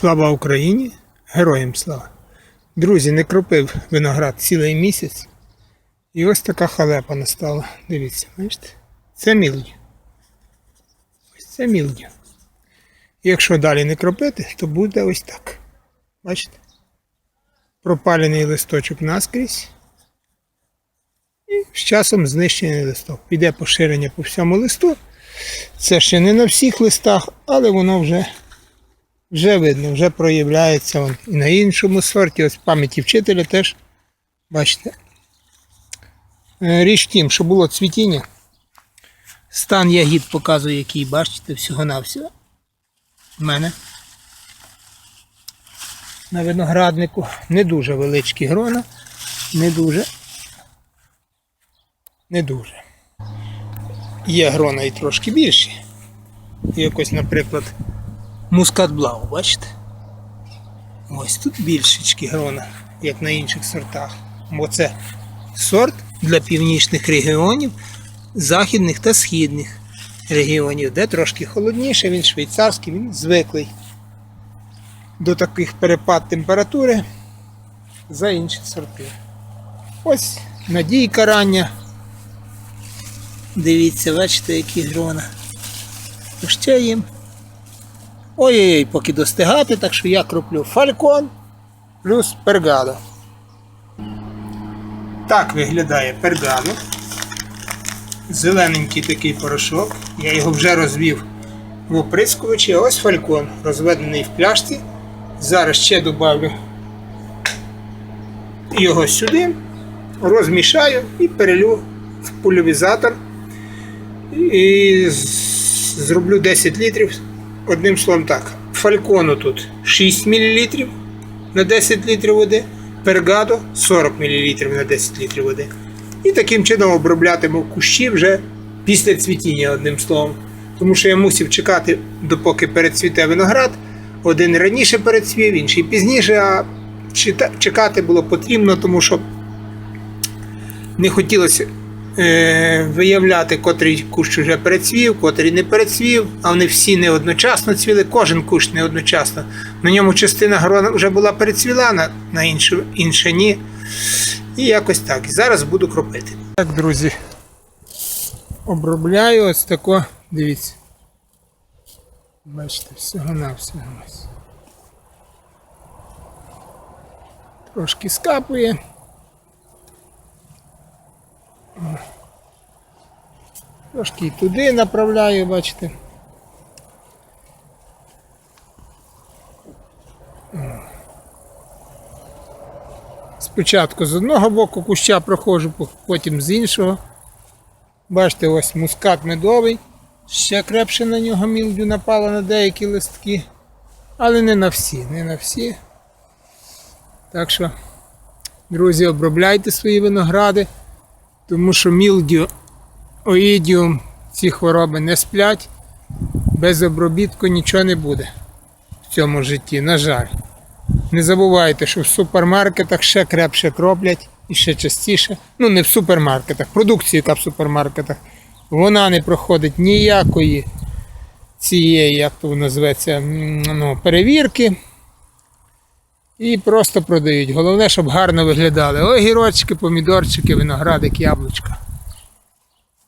Слава Україні! Героям слава! Друзі, не кропив виноград цілий місяць. І ось така халепа настала. Дивіться, бачите? Це мілдю. Ось це мілдю. Якщо далі не кропити, то буде ось так. Бачите? Пропалений листочок наскрізь. І з часом знищений листок. Піде поширення по всьому листу. Це ще не на всіх листах, але воно вже вже видно, вже проявляється он і на іншому сорті. Ось пам'яті вчителя теж, бачите. Е, Річ в тім, що було цвітіння. Стан ягід показує, який, бачите, всього-навсього. У мене на винограднику не дуже величкі грона, не дуже. Не дуже. Є грона і трошки більші. Якось, наприклад, мускат блау, бачите? Ось тут більшечки грона, як на інших сортах. Бо це сорт для північних регіонів, західних та східних регіонів, де трошки холодніше, він швейцарський, він звиклий до таких перепад температури за інші сорти. Ось надійка рання. Дивіться, бачите, які грона. Ще їм. Ой-ой-ой, поки достигати, так що я кроплю фалькон плюс пергадо. Так виглядає пергадо. Зелененький такий порошок. Я його вже розвів в оприскувачі. Ось фалькон, розведений в пляшці. Зараз ще додавлю його сюди, розмішаю і перелю в пульверизатор. І зроблю 10 літрів. Одним словом так. Фалькону тут 6 мл на 10 літрів води, пергадо 40 мл на 10 літрів води. І таким чином оброблятиму кущі вже після цвітіння, одним словом. Тому що я мусив чекати, допоки перецвіте виноград. Один раніше перецвів, інший пізніше, а чекати було потрібно, тому що не хотілося виявляти, котрий кущ вже перецвів, котрий не перецвів, а вони всі не одночасно цвіли, кожен кущ не одночасно. На ньому частина грона вже була перецвіла, на, на іншу, інша ні. І якось так. Зараз буду кропити. Так, друзі. Обробляю ось тако, дивіться. Бачите, всього на всього. Трошки скапує. Трошки і туди направляю, бачите. Спочатку з одного боку куща проходжу, потім з іншого. Бачите, ось мускат медовий. Ще крепше на нього мілдю напало на деякі листки. Але не на всі, не на всі. Так що, друзі, обробляйте свої виногради, тому що мілдю оїдіум ці хвороби не сплять, без обробітку нічого не буде в цьому житті, на жаль. Не забувайте, що в супермаркетах ще крепше кроплять і ще частіше. Ну, не в супермаркетах, продукція, яка в супермаркетах. Вона не проходить ніякої цієї, як то м, ну, перевірки. І просто продають. Головне, щоб гарно виглядали. Огірочки, помідорчики, виноградик, яблучка.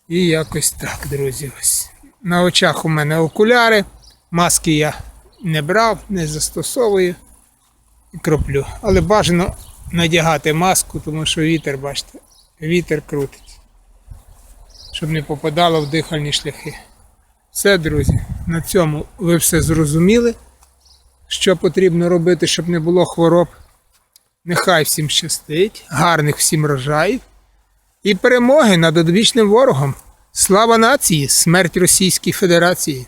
І якось так, друзі. Ось. На очах у мене окуляри. Маски я не брав, не застосовую і кроплю. Але бажано надягати маску, тому що вітер, бачите, вітер крутить. Щоб не попадало в дихальні шляхи. Все, друзі, на цьому ви все зрозуміли, що потрібно робити, щоб не було хвороб. Нехай всім щастить, гарних всім рожаїв і перемоги над одвічним ворогом. Слава нації, смерть Російській Федерації!